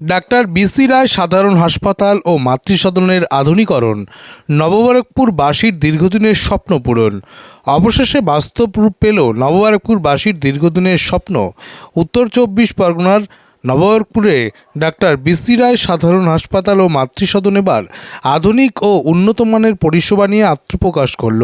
Doctor BC রায় সাধারণ হাসপাতাল ও মাতৃসদনের আধুনিকরণ, নববারকপুরবাসীর দীর্ঘদিনের স্বপ্ন পূরণ। অবশেষে বাস্তব রূপ পেল নববারকপুরবাসীর দীর্ঘদিনের স্বপ্ন। উত্তর চব্বিশ পরগনার নববারকপুরে ডাক্তার বিসি রায় সাধারণ হাসপাতাল ও মাতৃসদন এবার আধুনিক ও উন্নত মানের পরিষেবা নিয়ে আত্মপ্রকাশ করল।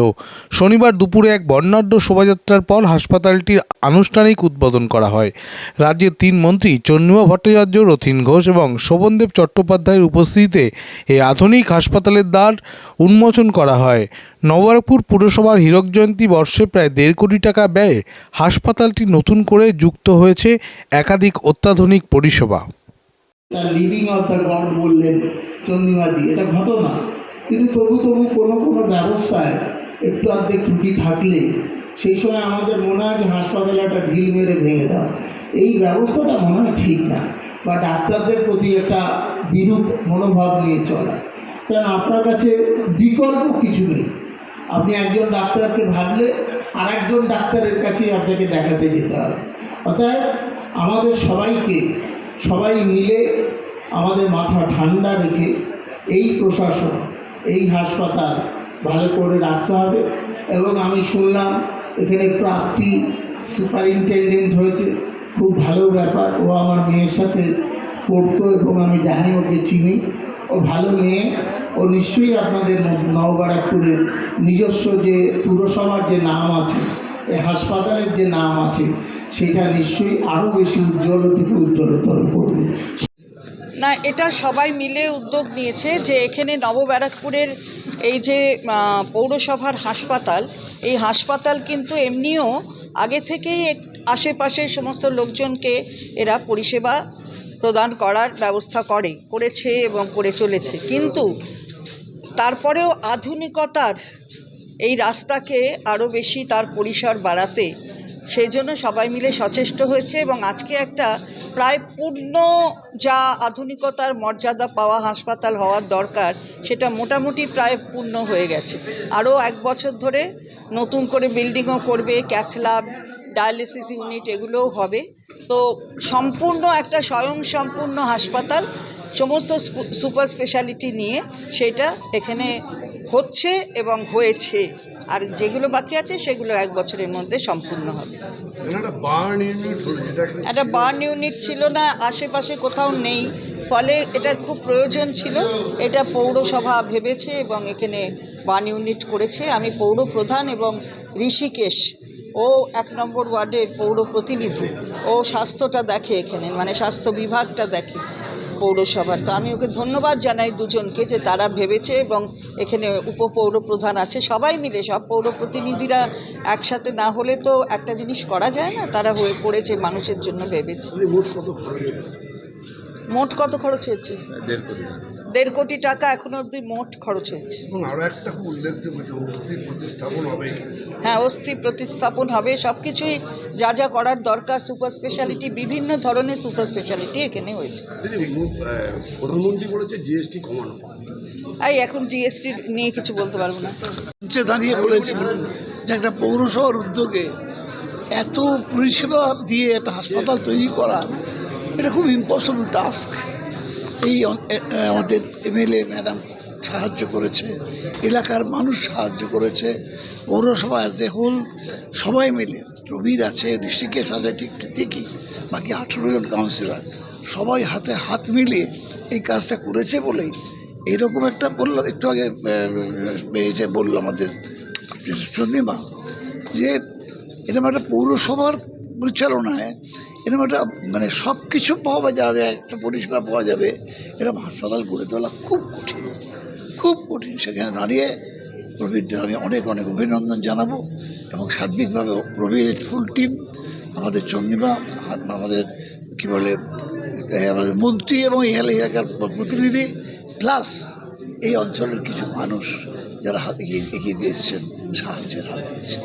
শনিবার দুপুরে এক বর্ণাঢ্য শোভাযাত্রার পর হাসপাতালটির আনুষ্ঠানিক উদ্বোধন করা হয়। রাজ্যের তিন মন্ত্রী চন্দ্রিমা ভট্টাচার্য, রথিন ঘোষ এবং শোভনদেব চট্টোপাধ্যায়ের উপস্থিতিতে এই আধুনিক হাসপাতালের দ্বার উন্মোচন করা হয়। নবরঙ্গপুর পুরসভার হীরক জয়ন্তী বর্ষে প্রায় দেড় কোটি টাকা ব্যয়ে হাসপাতালটি নতুন করে যুক্ত হয়েছে একাধিক অত্যাধুনিক পরিষেবা। অফ দ্য বললেন ঘটনা। কিন্তু তবু তবু কোনো কোনো ব্যবস্থায় একটু অর্ধেক ত্রুটি থাকলে সেই সময় আমাদের মনে হয় যে হাসপাতালে একটা ঢিল মেরে ভেঙে দাও এই ব্যবস্থাটা মনে হয় ঠিক না। বা ডাক্তারদের প্রতি একটা বিরূপ মনোভাব নিয়ে চলা। কারণ আপনার কাছে বিকল্প কিছু নেই। আপনি একজন ডাক্তারকে ভাবলে আর একজন ডাক্তারের কাছে আপনাকে দেখাতে যেতে হবে অতএব আমাদের সবাইকে, সবাই মিলে আমাদের মাথা ঠান্ডা রেখে এই প্রশাসন, এই হাসপাতাল ভালো করে রাখতে হবে এবং আমি শুনলাম এখানে প্রাপ্তি সুপারিনটেন্ডেন্ট হয়েছে। খুব ভালো ব্যাপার। ও আমার মেয়ের সাথে পড়তো এবং আমি জানি ওকে চিনি। ও ভালো মেয়ে। ও নিশ্চয়ই আপনাদের নববারাকপুরের নিজস্ব যে পুরসভার যে নাম আছে, এই হাসপাতালের যে নাম আছে, সেটা নিশ্চয়ই আরও বেশি উজ্জ্বল থেকে উজ্জ্বলতর করবে। না, এটা সবাই মিলে উদ্যোগ নিয়েছে যে এখানে নবব্যারাকপুরের এই যে পৌরসভার হাসপাতাল, এই হাসপাতাল কিন্তু এমনিও আগে থেকেই আশেপাশের সমস্ত লোকজনকে এরা পরিষেবা প্রদান করার ব্যবস্থা করে, করেছে এবং করে চলেছে। কিন্তু তারপরেও আধুনিকতার এই রাস্তাকে আরও বেশি তার পরিসর বাড়াতে সেই জন্য সবাই মিলে সচেষ্ট হয়েছে এবং আজকে একটা প্রায় পূর্ণ যা আধুনিকতার মর্যাদা পাওয়া হাসপাতাল হওয়ার দরকার, সেটা মোটামুটি প্রায় পূর্ণ হয়ে গেছে। আরও এক বছর ধরে নতুন করে বিল্ডিংও করবে ক্যাথল্যাব ডায়ালিসিস ইউনিট এগুলোও হবে। তো সম্পূর্ণ একটা স্বয়ং সম্পূর্ণ হাসপাতাল সমস্ত সুপার স্পেশালিটি নিয়ে সেটা এখানে হচ্ছে এবং হয়েছে। আর যেগুলো বাকি আছে সেগুলো এক বছরের মধ্যে সম্পূর্ণ হবে। একটা বার্ন ইউনিট ছিল না আশেপাশে কোথাও নেই। ফলে এটার খুব প্রয়োজন ছিল। এটা পৌরসভা ভেবেছে এবং এখানে বার্ন ইউনিট করেছে। আমি পৌর প্রধান এবং ঋষিকেশ ও এক নম্বর ওয়ার্ডের পৌর প্রতিনিধি। ও স্বাস্থ্যটা দেখে এখানে মানে স্বাস্থ্য বিভাগটা দেখে পৌরসভার। তো আমি ওকে ধন্যবাদ জানাই দুজনকে যে তারা ভেবেছে এবং এখানে উপপৌর প্রধান আছে। সবাই মিলে সব পৌর প্রতিনিধিরা একসাথে না হলে তো একটা জিনিস করা যায় না। তারা হয়ে পড়েছে মানুষের জন্য ভেবেছে। মোট কত খরচ হবে? মোট কত খরচ হয়েছে? দেড় কোটি টাকা। এখন অবধি মোট খরচ হয়েছে। এবং আরও একটা খুব উল্লেখযোগ্য যে অস্থি প্রতিস্থাপন হবে। হ্যাঁ অস্থি প্রতিস্থাপন হবে। সব কিছুই যা যা করার দরকার সুপার স্পেশালিটি বিভিন্ন ধরনের সুপার স্পেশালিটি এখানে হয়েছে। প্রধানমন্ত্রী বলেছে জিএসটি কমানো। এই এখন জিএসটি নিয়ে কিছু বলতে পারব না। দাঁড়িয়ে বলেছি যে একটা পৌরসভার উদ্যোগে এত পরিষেবা দিয়ে একটা হাসপাতাল তৈরি করা এটা খুব ইম্পসিবল টাস্ক এই আমাদের এমএলএ ম্যাডাম সাহায্য করেছে, এলাকার মানুষ সাহায্য করেছে, পৌরসভা অ্যাজ এ হোল সবাই মিলে, প্রবীর আছে, ঋষিকেশ আছে, ঠিক ঠিকই, বাকি আঠেরো জন কাউন্সিলর সবাই হাতে হাত মিলিয়ে এই কাজটা করেছে বলেই এরকম একটা বলল একটু আগে যে বলল আমাদের চন্দ্রিমা যে এরকম একটা পৌরসভার পরিচালনায় এরকম একটা মানে সব কিছু পাওয়া যাবে, একটা পরিষেবা পাওয়া যাবে এরকম হাসপাতাল গড়ে তোলা খুব কঠিন। খুব কঠিন। সেখানে দাঁড়িয়ে প্রবীরদের আমি অনেক অনেক অভিনন্দন জানাব এবং সার্বিকভাবে প্রবীরের ফুল টিম আমাদের আর আমাদের কী বলে আমাদের মন্ত্রী এবং এলাকার প্রতিনিধি প্লাস এই অঞ্চলের কিছু মানুষ যারা হাত এগিয়ে এগিয়ে দিয়ে এসছেন, সাহায্যের হাত দিয়েছেন।